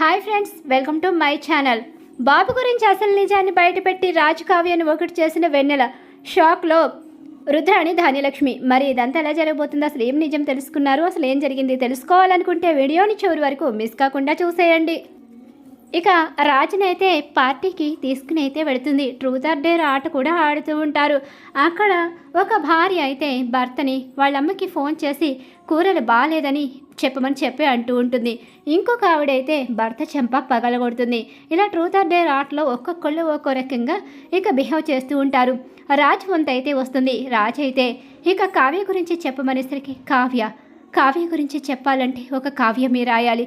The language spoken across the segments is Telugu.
Hi friends welcome to my channel. Babu గురించి అసలు నిజాన్ని బయటపెట్టి రాజు కావ్యాన్ని ఒకటి చేసిన వెన్నెల షాక్లో రుద్రాణి ధాన్యలక్ష్మి. మరి ఇదంతా ఎలా జరగబోతుందో? అసలు ఏం నిజం తెలుసుకున్నారు? అసలు ఏం జరిగింది? తెలుసుకోవాలనుకుంటే వీడియోని చివరి వరకు మిస్ కాకుండా చూసేయండి. ఇక రాజునైతే పార్టీకి తీసుకుని అయితే వెళుతుంది. ట్రూత్ ఆర్ డేర్ ఆట కూడా ఆడుతూ ఉంటారు. అక్కడ ఒక భార్య అయితే భర్తని వాళ్ళ అమ్మకి ఫోన్ చేసి కూరలు బాగాలేదని చెప్పమని చెప్పి అంటూ ఉంటుంది. ఇంకొక ఆవిడైతే భర్త చెంప పగలగొడుతుంది. ఇలా ట్రూత్ ఆర్ డేర్ ఆటలో ఒక్కొక్కళ్ళు ఒక్కో రకంగా ఇక బిహేవ్ చేస్తూ ఉంటారు. రాజు వంత అయితే వస్తుంది. రాజు అయితే ఇక కావ్య గురించి చెప్పమనేసరికి కావ్య కావ్య గురించి చెప్పాలంటే ఒక కావ్యమే రాయాలి.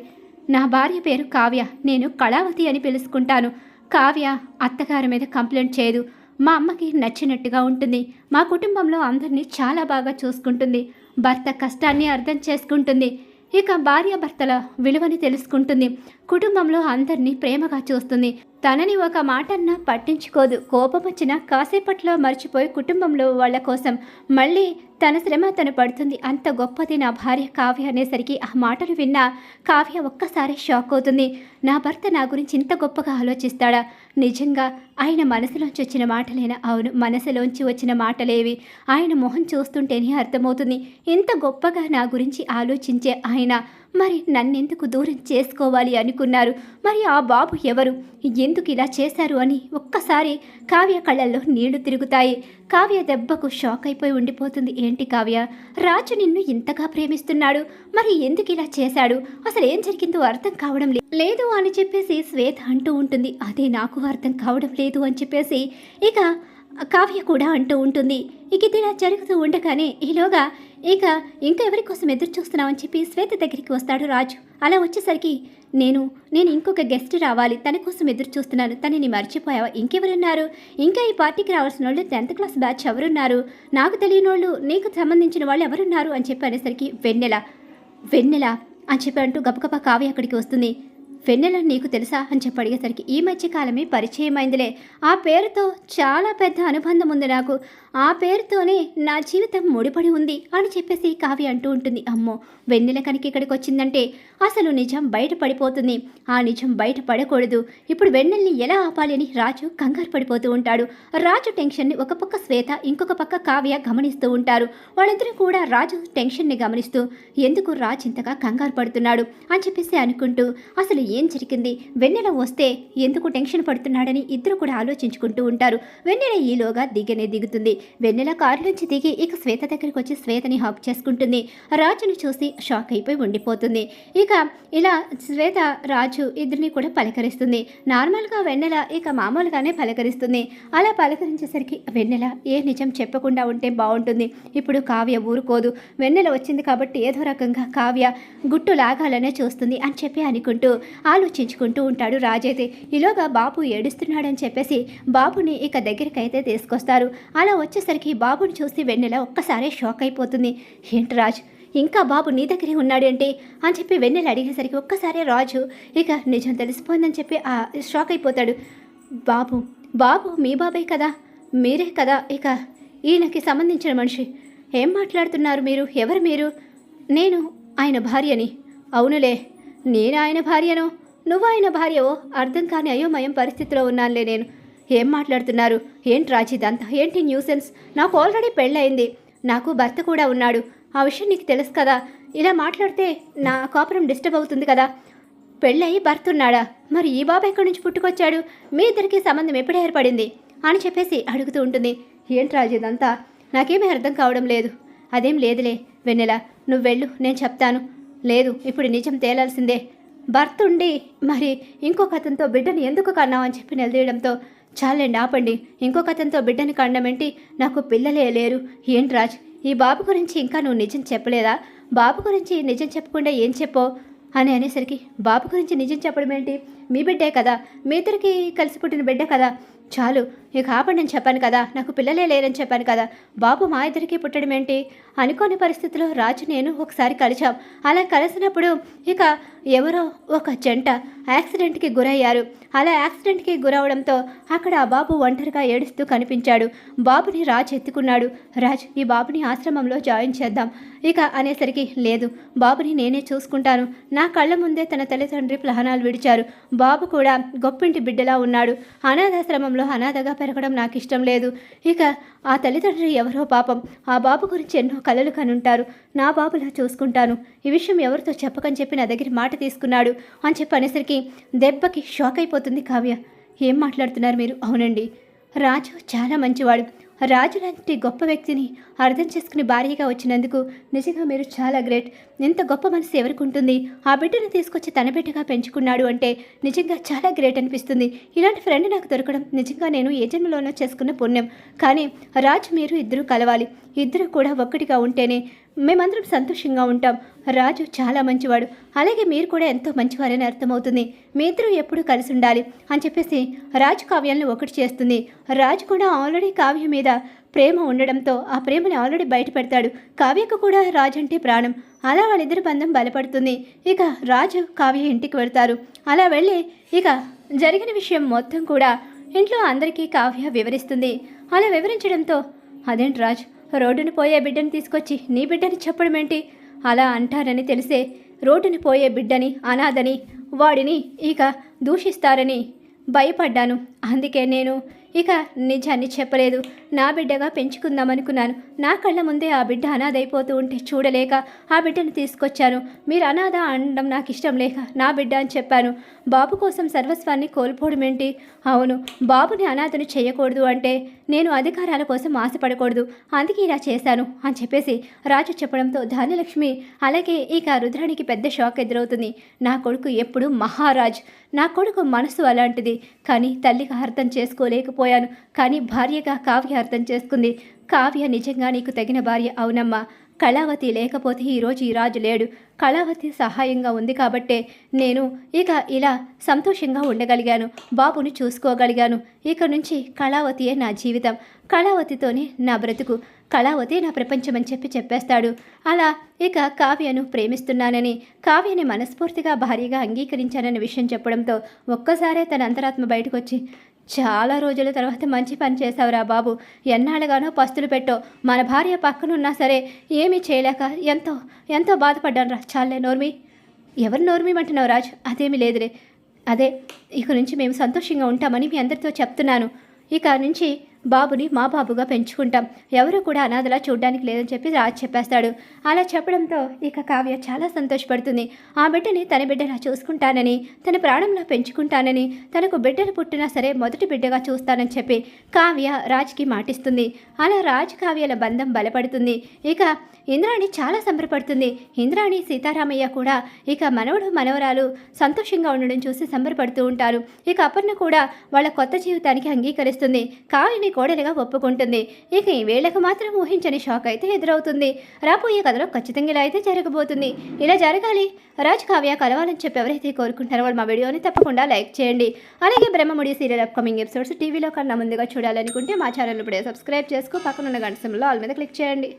నా భార్య పేరు కావ్య. నేను కళావతి అని పిలుచుకుంటాను కావ్య అత్తగారి మీద కంప్లైంట్ చేయదు. మా అమ్మకి నచ్చినట్టుగా ఉంటుంది. మా కుటుంబంలో అందరినీ చాలా బాగా చూసుకుంటుంది. భర్త కష్టాన్ని అర్థం చేసుకుంటుంది. ఇక భార్య భర్తల విలువని తెలుసుకుంటుంది. కుటుంబంలో అందరినీ ప్రేమగా చూస్తుంది. తనని ఒక మాటన్నా పట్టించుకోదు. కోపం వచ్చినా కాసేపట్లో మర్చిపోయి కుటుంబంలో వాళ్ళ కోసం మళ్ళీ తన శ్రమ తను పడుతుంది. అంత గొప్పది నా భార్య కావ్య అనేసరికి ఆ మాటలు విన్నా కావ్య ఒక్కసారి షాక్ అవుతుంది. నా భర్త నా గురించి ఇంత గొప్పగా ఆలోచిస్తాడా? నిజంగా ఆయన మనసులోంచి వచ్చిన మాటలేనా? అవును మనసులోంచి వచ్చిన మాటలేవి. ఆయన మొహం చూస్తుంటేనే అర్థమవుతుంది. ఇంత గొప్పగా నా గురించి ఆలోచించే ఆయన మరి నన్నెందుకు దూరం చేసుకోవాలి అనుకున్నారు? మరి ఆ బాబు ఎవరు? ఎందుకు ఇలా చేశారు అని ఒక్కసారి కావ్య కళ్ళల్లో నీళ్ళు తిరుగుతాయి. కావ్య దెబ్బకు షాక్ అయిపోయి ఉండిపోతుంది. ఏంటి కావ్య? రాజు నిన్ను ఇంతగా ప్రేమిస్తున్నాడు. మరి ఎందుకు ఇలా చేశాడు? అసలు ఏం జరిగిందో అర్థం కావడం లేదు అని చెప్పేసి శ్వేత అంటూ ఉంటుంది. అదే నాకు అర్థం కావడం లేదు అని చెప్పేసి ఇక కావ్య కూడా అంటూ ఉంటుంది. ఇక ఇది ఇలా జరుగుతూ ఉండగానే ఈలోగా ఇక ఇంకా ఎవరి కోసం ఎదురు చూస్తున్నామని చెప్పి శ్వేత దగ్గరికి వస్తాడు రాజు. అలా వచ్చేసరికి నేను నేను ఇంకొక గెస్ట్ రావాలి. తన కోసం ఎదురు చూస్తున్నాను. తనని మర్చిపోయావా? ఇంకెవరున్నారు? ఇంకా ఈ పార్టీకి రావాల్సిన వాళ్ళు టెన్త్ క్లాస్ బ్యాచ్ ఎవరున్నారు? నాకు తెలియని వాళ్ళు నీకు సంబంధించిన వాళ్ళు ఎవరున్నారు? అని చెప్పి అనేసరికి వెన్నెల వెన్నెల అని చెప్పి అంటూ గబగబా కావ్య అక్కడికి వస్తుంది. వెన్నెల నీకు తెలుసా అని చెప్పి అడిగేసరికి ఈ మధ్యకాలమే పరిచయమైందిలే. ఆ పేరుతో చాలా పెద్ద అనుబంధం ఉంది నాకు. ఆ పేరుతోనే నా జీవితం ముడిపడి ఉంది అని చెప్పేసి కావ్య అంటూ ఉంటుంది. అమ్మో వెన్నెల కనుక ఇక్కడికి వచ్చిందంటే అసలు నిజం బయట పడిపోతుంది ఆ నిజం బయట పడకూడదు ఇప్పుడు వెన్నెల్ని ఎలా ఆపాలి అని రాజు కంగారు పడిపోతూ ఉంటాడు. రాజు టెన్షన్ని ఒక పక్క శ్వేత ఇంకొక పక్క కావ్య గమనిస్తూ ఉంటారు. వాళ్ళిద్దరూ కూడా రాజు టెన్షన్ని గమనిస్తూ ఎందుకు రాజు ఇంతగా కంగారు పడుతున్నాడు? అని చెప్పేసి అనుకుంటూ అసలు ఏం జరిగింది? వెన్నెల వస్తే ఎందుకు టెన్షన్ పడుతున్నాడని ఇద్దరు కూడా ఆలోచించుకుంటూ ఉంటారు. వెన్నెల ఈలోగా దిగనే దిగుతుంది. వెన్నెల కారు నుంచి దిగి ఇక శ్వేత దగ్గరికి వచ్చి శ్వేతని హాక్ చేసుకుంటుంది. రాజును చూసి షాక్ అయిపోయి ఉండిపోతుంది. ఇక ఇలా శ్వేత రాజు ఇద్దరిని కూడా పలకరిస్తుంది. నార్మల్గా వెన్నెల ఇక మామూలుగానే పలకరిస్తుంది. అలా పలకరించేసరికి వెన్నెల ఏ నిజం చెప్పకుండా ఉంటే బాగుంటుంది. ఇప్పుడు కావ్య ఊరుకోదు. వెన్నెల వచ్చింది కాబట్టి ఏదో రకంగా కావ్య గుట్టు లాగాలనే చూస్తుంది అని చెప్పి అనుకుంటూ ఆలోచించుకుంటూ ఉంటాడు రాజైతే. ఈలోగా బాబు ఏడుస్తున్నాడని చెప్పేసి బాబుని ఇక దగ్గరికైతే తీసుకొస్తారు. అలా వచ్చేసరికి బాబుని చూసి వెన్నెల ఒక్కసారే షాక్ అయిపోతుంది. ఏంటి రాజ్? ఇంకా బాబు నీ దగ్గరే ఉన్నాడేంటి? అని చెప్పి వెన్నెల అడిగేసరికి ఒక్కసారే రాజు ఇక నిజం తెలిసిపోయిందని చెప్పి ఆ షాక్ అయిపోతాడు. బాబు బాబు మీ బాబాయ్ కదా? మీరే కదా? ఇక ఈయనకి సంబంధించిన మనిషి. ఏం మాట్లాడుతున్నారు మీరు? ఎవరు మీరు? నేను ఆయన భార్యని. అవునులే నేను ఆయన భార్యను? నువ్వు ఆయన భార్యవో? అర్థం కాని అయోమయం పరిస్థితిలో ఉన్నానులే నేను. ఏం మాట్లాడుతున్నారు? ఏంటి రాజు ఏంటి న్యూసెన్స్? నాకు ఆల్రెడీ పెళ్ళయింది. నాకు భర్త కూడా ఉన్నాడు. ఆ విషయం నీకు తెలుసు కదా? ఇలా మాట్లాడితే నా కాపురం డిస్టర్బ్ అవుతుంది కదా? పెళ్ళయి భర్త ఉన్నాడా? మరి ఈ బాబు ఎక్కడి నుంచి పుట్టుకొచ్చాడు? మీ ఇద్దరికి సంబంధం ఎప్పుడు ఏర్పడింది? అని చెప్పేసి అడుగుతూ ఉంటుంది. ఏంటి రాజు ఇదంతా? నాకేమీ అర్థం కావడం లేదు. అదేం లేదులే వెన్నెల. నువ్వు వెళ్ళు నేను చెప్తాను. లేదు ఇప్పుడు నిజం తేలాల్సిందే. భర్త ఉండి మరి ఇంకొక అతనితో బిడ్డను ఎందుకు కన్నావు అని చెప్పి నిలదీయడంతో చాలండి ఆపండి. ఇంకొక అతనితో బిడ్డని కండమేంటి నాకు పిల్లలే లేరు. ఏంటి రాజ్? ఈ బాబు గురించి ఇంకా నువ్వు నిజం చెప్పలేదా? బాబు గురించి నిజం చెప్పకుండా ఏం చెప్పో? అని అనేసరికి బాబు గురించి నిజం చెప్పడం ఏంటి మీ బిడ్డే కదా. మీ ఇద్దరికి కలిసి పుట్టిన బిడ్డే కదా. చాలు ఇక ఆపండి అని చెప్పాను కదా నాకు పిల్లలే లేరని చెప్పాను కదా బాబు మా ఇద్దరికి పుట్టడం ఏంటి? అనుకోని పరిస్థితిలో రాజు నేను ఒకసారి కలిచాం అలా కలిసినప్పుడు ఇక ఎవరో ఒక జంట యాక్సిడెంట్కి గురయ్యారు. అలా యాక్సిడెంట్కి గురవడంతో అక్కడ ఆ బాబు ఒంటరిగా ఏడుస్తూ కనిపించాడు. బాబుని రాజ్ ఎత్తుకున్నాడు. రాజ్ ఈ బాబుని ఆశ్రమంలో జాయిన్ చేద్దాం. ఇక అనేసరికి లేదు బాబుని నేనే చూసుకుంటాను. నా కళ్ళ ముందే తన తల్లిదండ్రి ప్రాణాలు విడిచారు. బాబు కూడా గొప్పింటి బిడ్డలా ఉన్నాడు. అనాథాశ్రమంలో అనాథగా పెరగడం నాకు ఇష్టం లేదు. ఇక ఆ తల్లిదండ్రులు ఎవరో పాపం. ఆ బాబు గురించి ఎన్నో కలలు కనుంటారు. నా బాబులా చూసుకుంటాను. ఈ విషయం ఎవరితో చెప్పకని చెప్పి నా దగ్గర మాట తీసుకున్నాడు అని చెప్పనేసరికి దెబ్బకి షాక్ అయిపోతుంది కావ్య. ఏం మాట్లాడుతున్నారు మీరు? అవునండి. రాజు చాలా మంచివాడు. రాజు లాంటి గొప్ప వ్యక్తిని అర్థం చేసుకుని భార్యగా వచ్చినందుకు నిజంగా మీరు చాలా గ్రేట్. ఇంత గొప్ప మనసు ఎవరికి ఉంటుంది? ఆ బిడ్డను తీసుకొచ్చి తన బిడ్డగా పెంచుకున్నాడు అంటే నిజంగా చాలా గ్రేట్ అనిపిస్తుంది. ఇలాంటి ఫ్రెండ్ నాకు దొరకడం నిజంగా నేను ఏ జన్మలోనో చేసుకున్న పుణ్యం. కానీ రాజు మీరు ఇద్దరు కలవాలి. ఇద్దరు కూడా ఒక్కటిగా ఉంటేనే మేమందరం సంతోషంగా ఉంటాం. రాజు చాలా మంచివాడు. అలాగే మీరు కూడా ఎంతో మంచివారని అర్థమవుతుంది. మీ ఇద్దరు ఎప్పుడు కలిసి ఉండాలి అని చెప్పేసి రాజు కావ్యాలను ఒకటి చేస్తుంది. రాజు కూడా ఆల్రెడీ కావ్య మీద ప్రేమ ఉండడంతో ఆ ప్రేమని ఆల్రెడీ బయటపెడతాడు కావ్యకు కూడా రాజు అంటే ప్రాణం. అలా వాళ్ళిద్దరి బంధం బలపడుతుంది. ఇక రాజు కావ్య ఇంటికి వెళ్తారు. అలా వెళ్ళి ఇక జరిగిన విషయం మొత్తం కూడా ఇంట్లో అందరికీ కావ్య వివరిస్తుంది. అలా వివరించడంతో అదేంటి రాజు? రోడ్డుని పోయే బిడ్డని తీసుకొచ్చి నీ బిడ్డని చెప్పడం ఏంటి? అలా అంటారని తెలిసే రోడ్డుని పోయే బిడ్డని అనాథని వాడిని ఇక దూషిస్తారని భయపడ్డాను. అందుకే నేను ఇక నిజాన్ని చెప్పలేదు. నా బిడ్డగా పెంచుకుందామనుకున్నాను. నా కళ్ళ ముందే ఆ బిడ్డ అనాథైపోతూ ఉంటే చూడలేక ఆ బిడ్డను తీసుకొచ్చాను. మీరు అనాథ అనడం నాకు ఇష్టం లేక నా బిడ్డ అని చెప్పాను. బాబు కోసం సర్వస్వాన్ని కోల్పోవడం ఏంటి? అవును బాబుని అనాథను చేయకూడదు అంటే నేను అధికారాల కోసం ఆశపడకూడదు అందుకే ఇలా చేశాను అని చెప్పేసి రాజు చెప్పడంతో ధాన్యలక్ష్మి అలాగే ఇక రుద్రానికి పెద్ద షాక్ ఎదురవుతుంది. నా కొడుకు ఎప్పుడు మహారాజ్ నా కొడుకు మనసు అలాంటిది. కానీ తల్లిగా అర్థం చేసుకోలేకపోయాను. కానీ భార్యగా కావ్య అర్థం చేసుకుంది. కావ్య నిజంగా నీకు తగిన భార్య అవునమ్మా. కళావతి లేకపోతే ఈరోజు ఈ రాజు లేడు. కళావతి సహాయంగా ఉంది కాబట్టే నేను ఇక ఇలా సంతోషంగా ఉండగలిగాను. బాబుని చూసుకోగలిగాను. ఇక నుంచి కళావతియే నా జీవితం. కళావతితోనే నా బ్రతుకు. కళావతి నా ప్రపంచం అని చెప్పి చెప్పేస్తాడు. అలా ఇక కావ్యను ప్రేమిస్తున్నానని కావ్యని మనస్ఫూర్తిగా భారీగా అంగీకరించానన్న విషయం చెప్పడంతో ఒక్కసారే తన అంతరాత్మ బయటకు వచ్చి చాలా రోజుల తర్వాత మంచి పని చేశావురా బాబు. ఎన్నాళ్ళుగానో పస్తులు పెట్టో. మన భార్య పక్కనున్నా సరే ఏమీ చేయలేక ఎంతో ఎంతో బాధపడ్డాను రా చాలే నోర్మి. ఎవరు నోర్మిమంటున్నావు రాజు? అదేమీ లేదులే. అదే ఇక నుంచి మేము సంతోషంగా ఉంటామని మీ అందరితో చెప్తున్నాను. ఇక నుంచి బాబుని మా బాబుగా పెంచుకుంటాం. ఎవరు కూడా అనాథలా చూడడానికి లేదని చెప్పి రాజ్ చెప్పేస్తాడు. అలా చెప్పడంతో ఇక కావ్య చాలా సంతోషపడుతుంది. ఆ బిడ్డని తన బిడ్డలా చూసుకుంటానని తన ప్రాణంలో పెంచుకుంటానని తనకు బిడ్డలు పుట్టినా సరే మొదటి బిడ్డగా చూస్తానని చెప్పి కావ్య రాజ్కి మాటిస్తుంది. అలా రాజ్ కావ్యల బంధం బలపడుతుంది. ఇక ఇంద్రాణి చాలా సంబరపడుతుంది. ఇంద్రాణి సీతారామయ్య కూడా ఇక మనవడు మనవరాలు సంతోషంగా ఉండడం చూసి సంబరపడుతూ ఉంటారు. ఇక అపర్ణ కూడా వాళ్ళ కొత్త జీవితానికి అంగీకరిస్తుంది. కావ్యని కోడలిగా ఒప్పుకుంటుంది. ఇక ఈ వేళకు మాత్రం ఊహించని షాక్ అయితే ఎదురవుతుంది. రాబోయే కథలో ఖచ్చితంగా ఇలా అయితే జరగబోతుంది. ఇలా జరగాలి. రాజ్ కావ్య కలవాలని చెప్పి ఎవరైతే కోరుకుంటారో వాళ్ళు మా వీడియోని తప్పకుండా లైక్ చేయండి. అలాగే బ్రహ్మముడి సీరియల్ అప్కమింగ్ ఎపిసోడ్స్ టీవీలో కన్నా ముందుగా చూడాలనుకుంటే మా ఛానల్ ఇప్పుడే సబ్స్క్రైబ్ చేసుకో. పక్కన ఉన్న గంట సింబల్లో ఆల్ మీద క్లిక్ చేయండి.